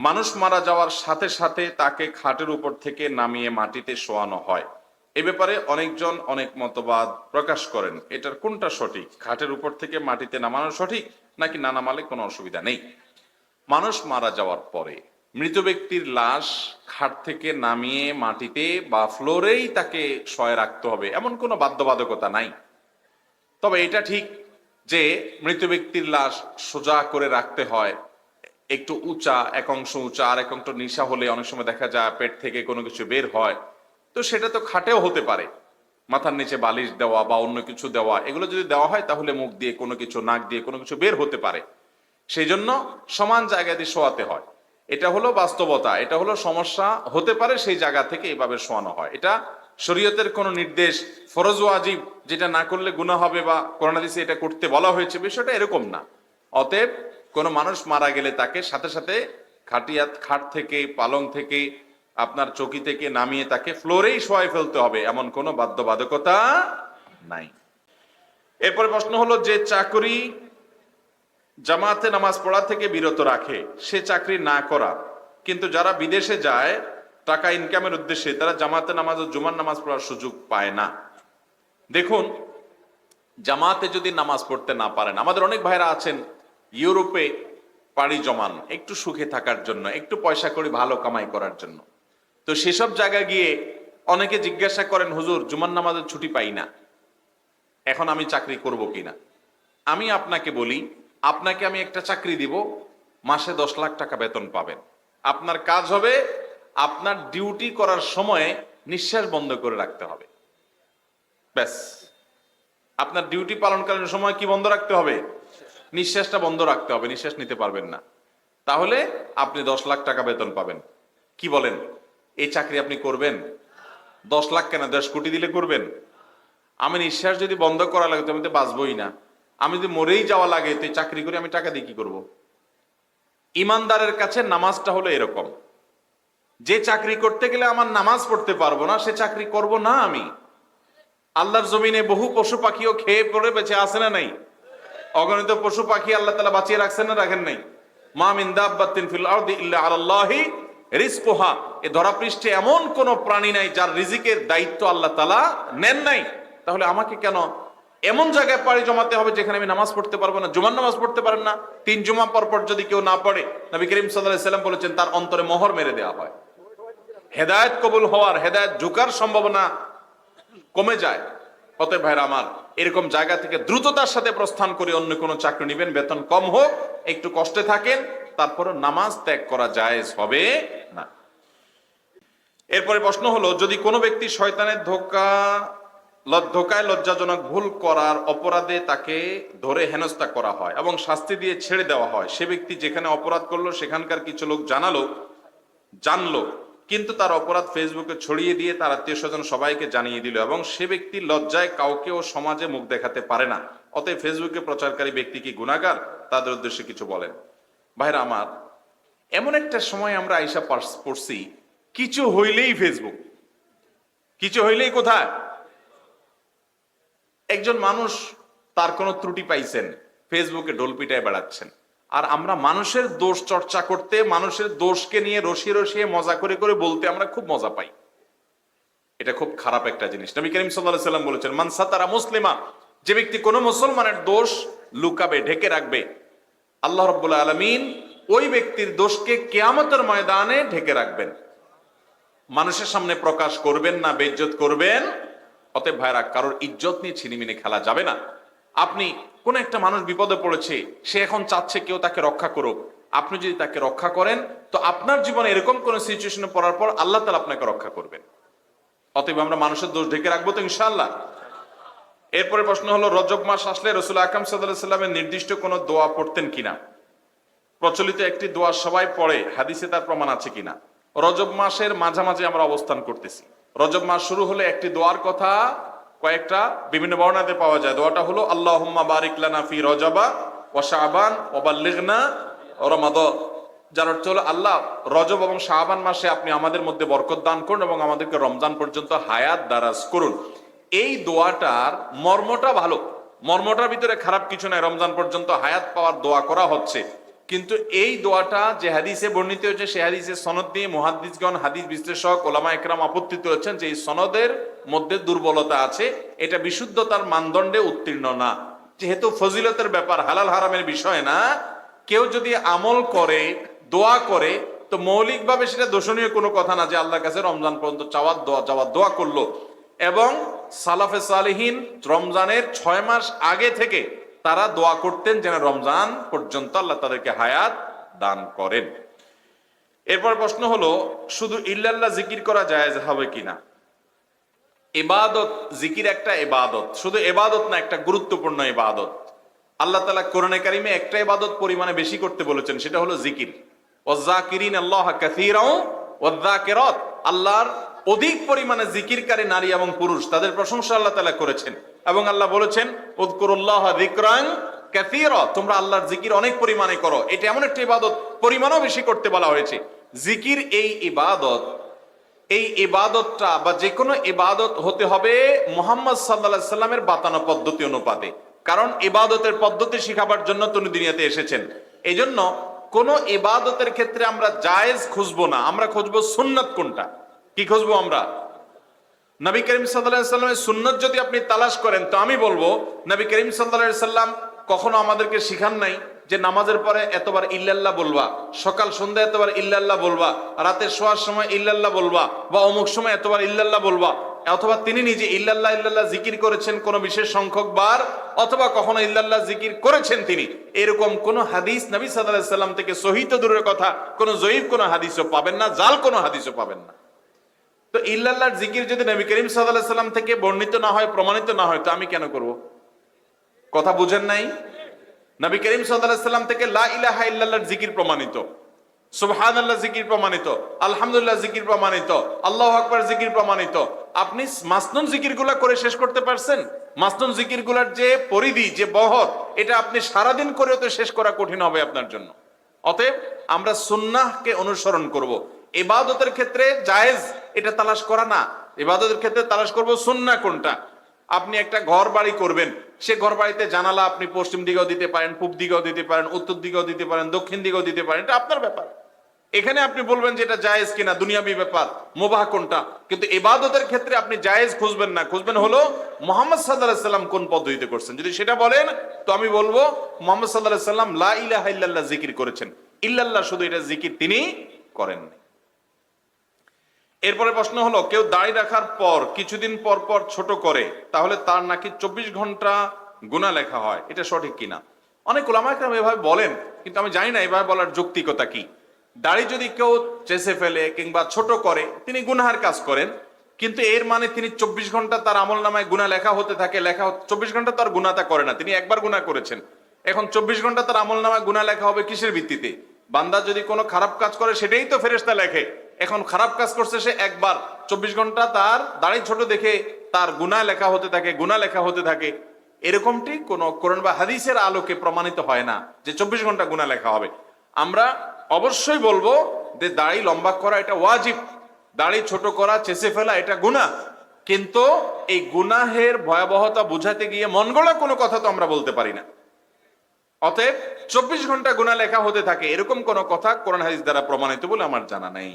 মানুষ মারা যাওয়ার সাথে সাথে তাকে খাটের উপর থেকে নামিয়ে মাটিতে শোয়ানো হয়। এ ব্যাপারে অনেকজন অনেক মতবাদ প্রকাশ করেন। এটার কোনটা সঠিক? খাটের উপর থেকে মাটিতে নামানো সঠিক নাকি না নামালে কোনো অসুবিধা নেই? মানুষ মারা যাওয়ার পরে মৃত ব্যক্তির লাশ খাট থেকে নামিয়ে মাটিতে বা ফ্লোরেই তাকে শয়ে রাখতে হবে, এমন কোনো বাধ্যবাধকতা নাই। তবে এটা ঠিক যে মৃত ব্যক্তির লাশ সোজা করে রাখতে হয় একটু উঁচা, এক অংশ উঁচা, আর এক অংশ নিশা হলে অনেক সময় দেখা যায় পেট থেকে কোনো কিছু বের হয়। তো সেটা তো খাটেও হতে পারে। মাথার নিচে বালিশ দেওয়া বা অন্য কিছু দেওয়া, এগুলো যদি দেওয়া হয় তাহলে মুখ দিয়ে কোনো কিছু, নাক দিয়ে কোনো কিছু বের হতে পারে। সেই জন্য সমান জায়গা দিয়ে শোয়াতে হয়। এটা হলো বাস্তবতা, এটা হলো সমস্যা, হতে পারে সেই জায়গা থেকে এভাবে শোয়ানো হয়। এটা শরীয়তের কোনো নির্দেশ, ফরজ ওয়াজিব যেটা না করলে গুনাহ হবে বা করোনা করোনাদিসে এটা করতে বলা হয়েছে, বিষয়টা এরকম না। অতএব কোনো মানুষ মারা গেলে তাকে সাথে সাথে খাটিয়া খাট থেকে, পালং থেকে, আপনার চকি থেকে নামিয়ে তাকে ফ্লোরেই শোয়াই ফেলতে হবে, এমন কোনো বাধ্যবাধকতা নাই। এরপরে প্রশ্ন হলো, যে চাকরি জামাতে নামাজ পড়া থেকে বিরত রাখে, সে চাকরি না করা। কিন্তু যারা বিদেশে যায়, টাকা ইনকামের উদ্দেশ্যে, তারা জামাতে নামাজ ও জুমার নামাজ পড়ার সুযোগ পায় না। দেখুন, জামাতে যদি নামাজ পড়তে না পারেন, আমাদের অনেক ভাইরা আছেন ইউরোপে পাড়ি জমান, একটু সুখে থাকার জন্য, একটু পয়সা করে ভালো কামাই করার জন্য। তো সেসব জায়গা গিয়ে অনেকে জিজ্ঞাসা করেন, হুজুর, জুমার নামাজের ছুটি পাই না। এখন আমি চাকরি করব কিনা? আমি আপনাকে বলি, আপনাকে আমি একটা চাকরি দিব, মাসে দশ লাখ টাকা বেতন পাবেন। আপনার কাজ হবে, আপনার ডিউটি করার সময়ে নিঃশ্বাস বন্ধ করে রাখতে হবে। ব্যাস। আপনার ডিউটি পালনকালীন সময় কি বন্ধ রাখতে হবে? নিঃশ্বাসটা বন্ধ রাখতে হবে, নিঃশ্বাস নিতে পারবেন না। তাহলে আপনি দশ লাখ টাকা বেতন পাবেন। কি বলেন? এই চাকরি আপনি করবেন? দশ লাখ কেন? দশ কোটি দিলে করবেন? আমি নিঃশ্বাস যদি বন্ধ করা লাগে আমি তো বাঁচবই না। আমি যদি মরেই যাওয়া লাগে, তো চাকরি করে আমি টাকা দিয়ে কি করব? ইমানদারের কাছে নামাজটা হলো এরকম। যে চাকরি করতে গেলে আমার নামাজ পড়তে পারব না, সে চাকরি করব না আমি। আল্লাহর জমিনে বহু পশু পাখিও খেয়ে পড়ে বেঁচে আসে না নাই? অগণিত পশু পাখি আল্লাহ তালা বাঁচিয়ে রাখছেন না, রাখেন নাই। মা এ ধরাপৃষ্ঠে এমন প্রাণী নাই যার রিজিকের দায়িত্ব আল্লাহ তালা নেন নাই। তাহলে আমাকে কেন এমন জায়গায় জমাতে হবে যেখানে আমি নামাজ পড়তে পারব না নামাজ পড়তে না? তিন জুমা যদি কেউ না পড়ে সাল্লাম বলেছেন, তার অন্তরে মোহর মেরে দেওয়া হয়। হেদায়ত কবুল হওয়ার, হেদায়ত ঝুকার সম্ভাবনা কমে যায়। অতএব ভাইরা আমার, এরকম জায়গা থেকে দ্রুততার সাথে প্রস্থান করে অন্য কোনো চাকরি নেবেন, বেতন কম হোক, একটু কষ্টে থাকেন তারপরে নামাজ ত্যাগ করা জায়েজ হবে না। এরপরে প্রশ্ন হলো, যদি কোনো ব্যক্তি শয়তানের ধোকা ধোকায় লজ্জাজনক ভুল করার অপরাধে তাকে ধরে হেনস্থা করা হয় এবং শাস্তি দিয়ে ছেড়ে দেওয়া হয়, সে ব্যক্তি যেখানে অপরাধ করল, সেখানকার কিছু লোক জানালো, জানলো কিন্তু তার অপরাধ ফেসবুকে ছড়িয়ে দিয়ে তার আত্মীয় স্বজন সবাইকে জানিয়ে দিল এবং সে ব্যক্তি লজ্জায় কাউকে ও সমাজে মুখ দেখাতে পারে না। অতএব ফেসবুকে প্রচারকারী ব্যক্তি কি গুণাগার তাদের উদ্দেশ্যে কিছু বলেন। ভাইরা আমার, এমন একটা সময় আমরা আইসা পড়ছি, কিছু হইলেই ফেসবুক। কিছু হইলেই কোথায়? একজন মানুষ তার কোনো ত্রুটি পাইছেন, ফেসবুকে ডোল পিটায় বেড়াচ্ছেন। আর আমরা মানুষের দোষ চর্চা করতে, মানুষের দোষকে নিয়ে রসিয়ে রসিয়ে মজা করে করে বলতে আমরা খুব মজা পাই। এটা খুব খারাপ একটা জিনিস। নবী করিম সাল্লাহ সাল্লাম বলেছেন মানসা তারা মুসলিমা যে ব্যক্তি কোনো মুসলমানের দোষ লুকাবে, ঢেকে রাখবে, আল্লাহ রব্বুল আলমিন ওই ব্যক্তির দোষকে কেয়ামতের ময়দানে ঢেকে রাখবেন। মানুষের সামনে প্রকাশ করবেন না, বেইজ্জত করবেন, অতএব ভাইরা, কারোর ইজ্জত নিয়ে ছিনিমিনি খেলা যাবে না। আপনি কোন একটা মানুষ বিপদে পড়েছে, সে এখন চাচ্ছে কেউ তাকে রক্ষা করুক। আপনি যদি তাকে রক্ষা করেন, তো আপনার জীবনে এরকম কোন সিচুয়েশনে পড়ার পর আল্লাহ তালা আপনাকে রক্ষা করবেন। অতএব আমরা মানুষের দোষ ঢেকে রাখব তো ইনশাআল্লাহ। এরপরে প্রশ্ন হলো, রজব মাস আসলে রসুল আকাম সাল্লামের নির্দিষ্ট কোনো দোয়া পড়তেন কিনা? প্রচলিত একটি দোয়া সবাই পড়ে, হাদিসে তার প্রমাণ আছে কিনা? রজব মাসের মাঝামাঝি আমরা অবস্থান করতেছি। রজব মাস শুরু হলে একটি দোয়ার কথা কয়েকটা বিভিন্ন বর্ণাতে পাওয়া যায়। দোয়াটা হলো, আল্লাহুম্মা বারিক লানা ফি রজবা ওয়া শাবান ওয়া বাল্লিগনা রমাদ যার অর্থ হলো, আল্লাহ রজব এবং শাবান মাসে আপনি আমাদের মধ্যে বরকত দান করুন এবং আমাদেরকে রমজান পর্যন্ত হায়াত দারাজ করুন। এই দোয়াটার মর্মটা ভালো। মর্মটার ভিতরে খারাপ কিছু নাই। রমজান পর্যন্ত হায়াত পাওয়ার দোয়া করা হচ্ছে। কিন্তু এই দোয়াটা যে হাদিসে বর্ণিত হয়েছে সে হাদিসে সনদ দিয়ে মুহাদ্দিসগণ, হাদিস বিশ্লেষক, ওলামা একরাম আপত্তি তুলেছেন যে এই সনদের মধ্যে দুর্বলতা আছে। এটা বিশুদ্ধতার মানদণ্ডে উত্তীর্ণ না। যেহেতু ফজিলতের ব্যাপার, হালাল হারামের বিষয় না, কেউ যদি আমল করে, দোয়া করে, তো মৌলিকভাবে সেটা দোষণীয় কোনো কথা না যে আল্লাহর কাছে রমজান পর্যন্ত চাওয়ার দোয়া, যাওয়ার দোয়া করল। এবং সালাফে সালিহীন রমজানের ছয় মাস আগে থেকে তারা দোয়া করতেন যেন রমজান পর্যন্ত আল্লাহ তাদেরকে হায়াত দান করেন। এরপর প্রশ্ন হলো, শুধু ইল্লাল্লাহ জিকির করা জায়েজ হবে কিনা? এবাদত জিকির একটা এবাদত শুধু এবাদত না, একটা গুরুত্বপূর্ণ এবাদত আল্লাহ তালা কোরআনে কারিমে একটা ইবাদত পরিমাণে বেশি করতে বলেছেন, সেটা হলো জিকির। ওয়াজাকিরিন আল্লাহ কাসীরাও ওয়াযাকিরাত আল্লাহর অধিক পরিমাণে জিকিরকারী নারী এবং পুরুষ, তাদের প্রশংসা আল্লাহ তালা করেছেন। এবং আল্লাহ বলেছেন তোমরা আল্লাহর জিকির অনেক পরিমাণে করো। এটা এমন একটা ইবাদত, পরিমাণও বেশি করতে বলা হয়েছে। জিকির এই ইবাদত, এই ইবাদতটা বা যে কোনো ইবাদত হতে হবে মোহাম্মদ সাল্লা সাল্লামের বাতানো পদ্ধতি অনুপাতে। কারণ ইবাদতের পদ্ধতি শিখাবার জন্য তিনি দুনিয়াতে এসেছেন। এই জন্য কোন ইবাদতের ক্ষেত্রে আমরা জায়েজ খুঁজবো না, আমরা খুঁজবো সুন্নত কোনটা? কি খুঁজবো আমরা? নবী করিম সাল্লামের সুন্নত যদি আপনি তালাশ করেন, তো আমি বলব, নবী করিম সাল্লাম কখনো আমাদেরকে শিখান নাই যে নামাজের পরে এতবার ইল্লাল্লাহ বলবা, সকাল সন্ধ্যা এতবার ইল্লাল্লাহ বলবা, রাতে শোয়ার সময় ইল্লাল্লাহ বলবা, বা অমুক সময় এতবার ইল্লাল্লাহ বলবা। অথবা তিনি নিজে ইল্লাল্লাহ ইল্লাল্লাহ জিকির করেছেন কোন বিশেষ সংখ্যক বার, অথবা কখনো ইল্লাল্লাহ জিকির করেছেন তিনি। এরকম কোন হাদিস নবী সাল্লাহ সাল্লাম থেকে সহিত দূরের কথা, কোন জয়ীব কোন হাদিসও পাবেন না, জাল কোন হাদিসও পাবেন না। তো ইল্লাল্লাহর জিকির যদি নবী করিম সাল্লাহ সাল্লাম থেকে বর্ণিত না হয়, প্রমাণিত না হয়, তো আমি কেন করব? কথা বুঝেন নাই? নবী করিম সাল্লাহ সাল্লাম থেকে লা ইলাহা ইল্লাল্লাহর জিকির প্রমাণিত। সুবহান আল্লাহ জিকির প্রমাণিত, আলহামদুলিল্লাহ জিকির প্রমাণিত, আল্লাহ আকবার জিকির প্রমাণিত। আপনি মাসনুন জিকিরগুলা করে শেষ করতে পারছেন? মাসনুন জিকিরগুলার যে পরিধি, যে বহর, এটা আপনি সারাদিন করেও তো শেষ করা কঠিন হবে আপনার জন্য। অতএব আমরা সুন্নাহকে অনুসরণ করব। ইবাদতের ক্ষেত্রে জায়েজ, এটা তালাশ করা না। ইবাদতের ক্ষেত্রে তালাশ করব সুন্নাহ কোনটা? আপনি একটা ঘর বাড়ি করবেন, সে ঘর বাড়িতে জানালা আপনি পশ্চিম দিকেও দিতে পারেন, পূব দিকেও দিতে পারেন, উত্তর দিকেও দিতে পারেন, দক্ষিণ দিকেও দিতে পারেন, এটা আপনার ব্যাপার। এখানে আপনি বলবেন যে এটা জায়েজ কিনা, দুনিয়াবি ব্যাপার, মোবাহ কোনটা? কিন্তু এবাদতের ক্ষেত্রে আপনি জায়েজ খুঁজবেন না, খুঁজবেন হলো মোহাম্মদ সাল্লাহ সাল্লাম কোন পদ্ধতিতে করছেন। যদি সেটা বলেন, তো আমি বলব, মোহাম্মদ সাল্লাহ সাল্লাম লা ইলাহা ইল্লাল্লাহ জিকির করেছেন। ইল্লাল্লাহ শুধু এটা জিকির তিনি করেননি। এরপরে প্রশ্ন হলো, কেউ দাড়ি রাখার পর, কিছুদিন পর পর ছোট করে, তাহলে তার নাকি চব্বিশ ঘণ্টা গুণা লেখা হয়, এটা সঠিক কিনা? অনেক ওলামাইকরাম এভাবে বলেন, কিন্তু আমি জানি না এভাবে বলার যৌক্তিকতা কি। দাড়ি যদি কেউ চেষে ফেলে কিংবা ছোট করে, তিনি গুনাহার কাজ করেন, কিন্তু এর মানে তিনি চব্বিশ ঘণ্টা তার আমল নামায় গুণা লেখা হতে থাকে, লেখা চব্বিশ ঘণ্টা তার গুণাতা করে না, তিনি একবার গুণা করেছেন। এখন চব্বিশ ঘণ্টা তার আমল নামায় গুণা লেখা হবে কিসের ভিত্তিতে? বান্দা যদি কোনো খারাপ কাজ করে, সেটাই তো ফেরেস্তা লেখে। এখন খারাপ কাজ করছে সে একবার। চব্বিশ ঘণ্টা তার দাড়ি ছোট দেখে তার গুণা লেখা হতে থাকে, গুণা লেখা হতে থাকে। এরকমটি কোন কোরআন বা হাদিসের আলোকে প্রমাণিত হয় না যে চব্বিশ ঘণ্টা গুণা লেখা হবে। আমরা অবশ্যই বলব যে দাড়ি লম্বা করা এটা ওয়াজিব। দাড়ি ছোট করা চেষে ফেলা এটা গুণা। কিন্তু এই গুনাহের ভয়াবহতা বুঝাতে গিয়ে মন গড়া কোনো কথা তো আমরা বলতে পারি না। অতএব চব্বিশ ঘণ্টা গুণা লেখা হতে থাকে, এরকম কোন কথা কোরআন হাদিস দ্বারা প্রমাণিত বলে আমার জানা নেই।